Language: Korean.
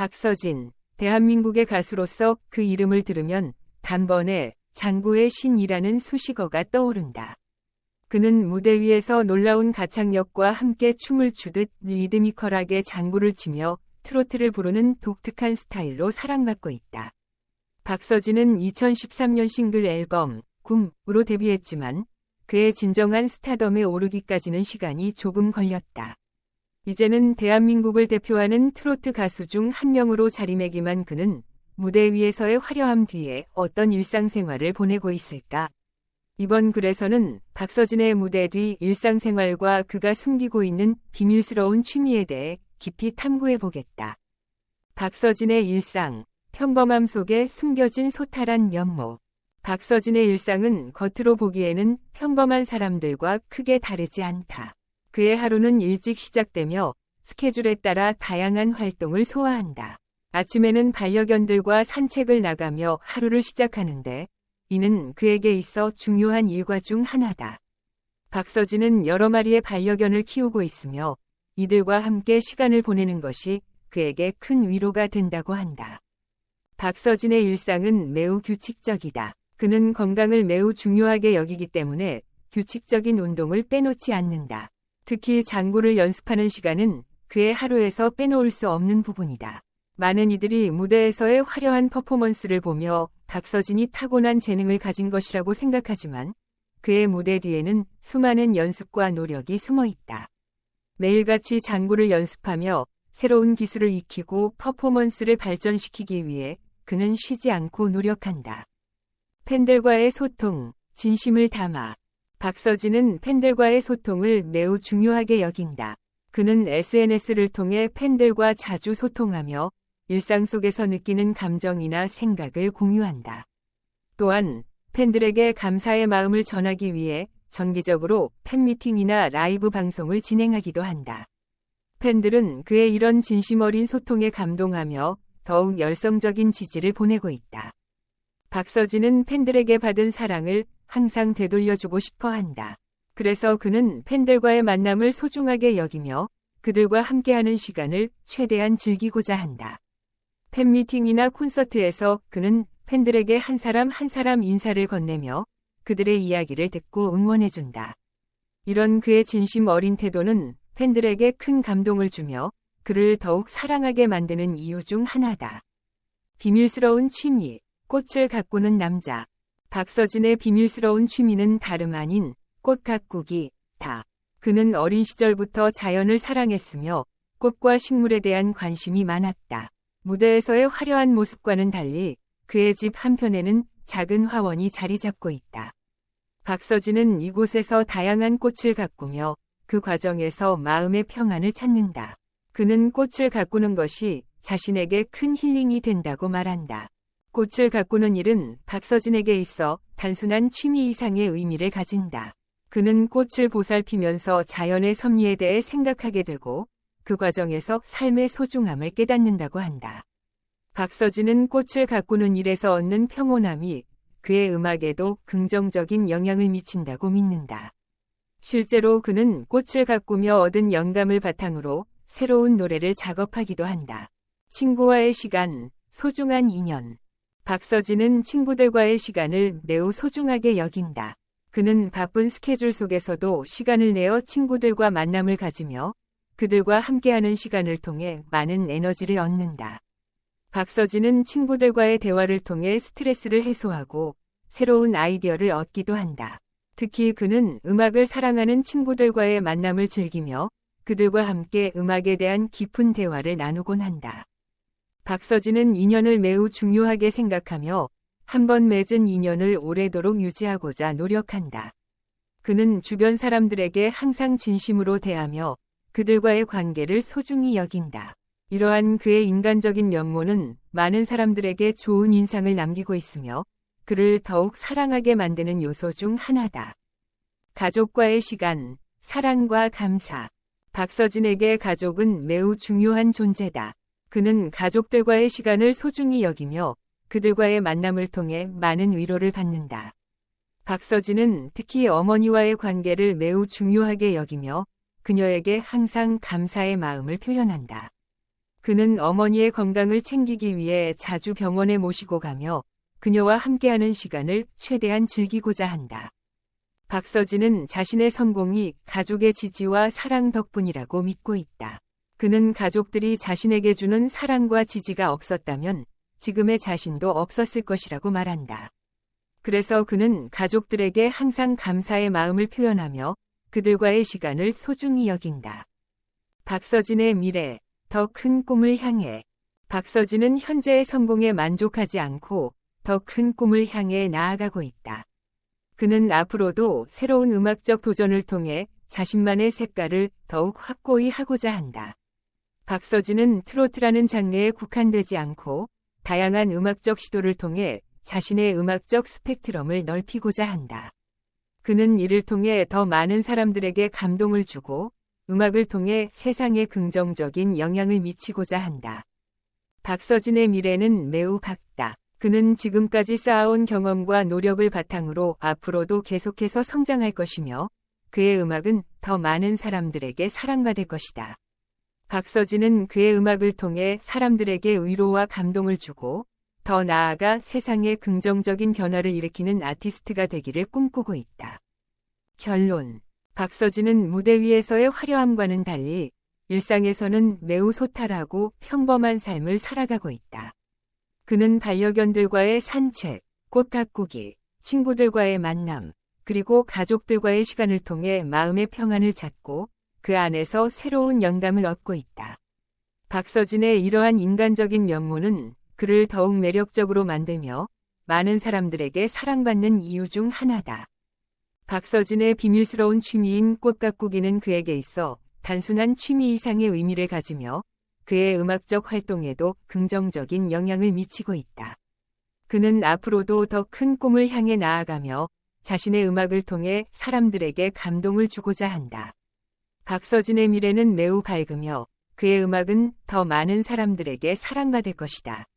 박서진, 대한민국의 가수로서 그 이름을 들으면 단번에 장구의 신이라는 수식어가 떠오른다. 그는 무대 위에서 놀라운 가창력과 함께 춤을 추듯 리드미컬하게 장구를 치며 트로트를 부르는 독특한 스타일로 사랑받고 있다. 박서진은 2013년 싱글 앨범 굼으로 데뷔했지만 그의 진정한 스타덤에 오르기까지는 시간이 조금 걸렸다. 이제는 대한민국을 대표하는 트로트 가수 중 한 명으로 자리매김한 그는 무대 위에서의 화려함 뒤에 어떤 일상생활을 보내고 있을까? 이번 글에서는 박서진의 무대 뒤 일상생활과 그가 숨기고 있는 비밀스러운 취미에 대해 깊이 탐구해 보겠다. 박서진의 일상, 평범함 속에 숨겨진 소탈한 면모. 박서진의 일상은 겉으로 보기에는 평범한 사람들과 크게 다르지 않다. 그의 하루는 일찍 시작되며 스케줄에 따라 다양한 활동을 소화한다. 아침에는 반려견들과 산책을 나가며 하루를 시작하는데 이는 그에게 있어 중요한 일과 중 하나다. 박서진은 여러 마리의 반려견을 키우고 있으며 이들과 함께 시간을 보내는 것이 그에게 큰 위로가 된다고 한다. 박서진의 일상은 매우 규칙적이다. 그는 건강을 매우 중요하게 여기기 때문에 규칙적인 운동을 빼놓지 않는다. 특히 장구를 연습하는 시간은 그의 하루에서 빼놓을 수 없는 부분이다. 많은 이들이 무대에서의 화려한 퍼포먼스를 보며 박서진이 타고난 재능을 가진 것이라고 생각하지만 그의 무대 뒤에는 수많은 연습과 노력이 숨어 있다. 매일같이 장구를 연습하며 새로운 기술을 익히고 퍼포먼스를 발전시키기 위해 그는 쉬지 않고 노력한다. 팬들과의 소통, 진심을 담아 박서진은 팬들과의 소통을 매우 중요하게 여긴다. 그는 SNS를 통해 팬들과 자주 소통하며 일상 속에서 느끼는 감정이나 생각을 공유한다. 또한 팬들에게 감사의 마음을 전하기 위해 정기적으로 팬미팅이나 라이브 방송을 진행하기도 한다. 팬들은 그의 이런 진심 어린 소통에 감동하며 더욱 열성적인 지지를 보내고 있다. 박서진은 팬들에게 받은 사랑을 항상 되돌려주고 싶어 한다. 그래서 그는 팬들과의 만남을 소중하게 여기며 그들과 함께하는 시간을 최대한 즐기고자 한다. 팬미팅이나 콘서트에서 그는 팬들에게 한 사람 한 사람 인사를 건네며 그들의 이야기를 듣고 응원해준다. 이런 그의 진심 어린 태도는 팬들에게 큰 감동을 주며 그를 더욱 사랑하게 만드는 이유 중 하나다. 비밀스러운 취미, 꽃을 가꾸는 남자. 박서진의 비밀스러운 취미는 다름 아닌 꽃 가꾸기, 다. 그는 어린 시절부터 자연을 사랑했으며 꽃과 식물에 대한 관심이 많았다. 무대에서의 화려한 모습과는 달리 그의 집 한편에는 작은 화원이 자리 잡고 있다. 박서진은 이곳에서 다양한 꽃을 가꾸며 그 과정에서 마음의 평안을 찾는다. 그는 꽃을 가꾸는 것이 자신에게 큰 힐링이 된다고 말한다. 꽃을 가꾸는 일은 박서진에게 있어 단순한 취미 이상의 의미를 가진다. 그는 꽃을 보살피면서 자연의 섭리에 대해 생각하게 되고 그 과정에서 삶의 소중함을 깨닫는다고 한다. 박서진은 꽃을 가꾸는 일에서 얻는 평온함이 그의 음악에도 긍정적인 영향을 미친다고 믿는다. 실제로 그는 꽃을 가꾸며 얻은 영감을 바탕으로 새로운 노래를 작업하기도 한다. 친구와의 시간, 소중한 인연, 박서진은 친구들과의 시간을 매우 소중하게 여긴다. 그는 바쁜 스케줄 속에서도 시간을 내어 친구들과 만남을 가지며 그들과 함께하는 시간을 통해 많은 에너지를 얻는다. 박서진은 친구들과의 대화를 통해 스트레스를 해소하고 새로운 아이디어를 얻기도 한다. 특히 그는 음악을 사랑하는 친구들과의 만남을 즐기며 그들과 함께 음악에 대한 깊은 대화를 나누곤 한다. 박서진은 인연을 매우 중요하게 생각하며 한 번 맺은 인연을 오래도록 유지하고자 노력한다. 그는 주변 사람들에게 항상 진심으로 대하며 그들과의 관계를 소중히 여긴다. 이러한 그의 인간적인 면모는 많은 사람들에게 좋은 인상을 남기고 있으며 그를 더욱 사랑하게 만드는 요소 중 하나다. 가족과의 시간, 사랑과 감사. 박서진에게 가족은 매우 중요한 존재다. 그는 가족들과의 시간을 소중히 여기며 그들과의 만남을 통해 많은 위로를 받는다. 박서진은 특히 어머니와의 관계를 매우 중요하게 여기며 그녀에게 항상 감사의 마음을 표현한다. 그는 어머니의 건강을 챙기기 위해 자주 병원에 모시고 가며 그녀와 함께하는 시간을 최대한 즐기고자 한다. 박서진은 자신의 성공이 가족의 지지와 사랑 덕분이라고 믿고 있다. 그는 가족들이 자신에게 주는 사랑과 지지가 없었다면 지금의 자신도 없었을 것이라고 말한다. 그래서 그는 가족들에게 항상 감사의 마음을 표현하며 그들과의 시간을 소중히 여긴다. 박서진의 미래, 더 큰 꿈을 향해. 박서진은 현재의 성공에 만족하지 않고 더 큰 꿈을 향해 나아가고 있다. 그는 앞으로도 새로운 음악적 도전을 통해 자신만의 색깔을 더욱 확고히 하고자 한다. 박서진은 트로트라는 장르에 국한되지 않고 다양한 음악적 시도를 통해 자신의 음악적 스펙트럼을 넓히고자 한다. 그는 이를 통해 더 많은 사람들에게 감동을 주고 음악을 통해 세상에 긍정적인 영향을 미치고자 한다. 박서진의 미래는 매우 밝다. 그는 지금까지 쌓아온 경험과 노력을 바탕으로 앞으로도 계속해서 성장할 것이며 그의 음악은 더 많은 사람들에게 사랑받을 것이다. 박서진은 그의 음악을 통해 사람들에게 위로와 감동을 주고 더 나아가 세상에 긍정적인 변화를 일으키는 아티스트가 되기를 꿈꾸고 있다. 결론. 박서진은 무대 위에서의 화려함과는 달리 일상에서는 매우 소탈하고 평범한 삶을 살아가고 있다. 그는 반려견들과의 산책, 꽃 가꾸기, 친구들과의 만남, 그리고 가족들과의 시간을 통해 마음의 평안을 찾고 그 안에서 새로운 영감을 얻고 있다. 박서진의 이러한 인간적인 면모는 그를 더욱 매력적으로 만들며 많은 사람들에게 사랑받는 이유 중 하나다. 박서진의 비밀스러운 취미인 꽃 가꾸기는 그에게 있어 단순한 취미 이상의 의미를 가지며 그의 음악적 활동에도 긍정적인 영향을 미치고 있다. 그는 앞으로도 더 큰 꿈을 향해 나아가며 자신의 음악을 통해 사람들에게 감동을 주고자 한다. 박서진의 미래는 매우 밝으며 그의 음악은 더 많은 사람들에게 사랑받을 것이다.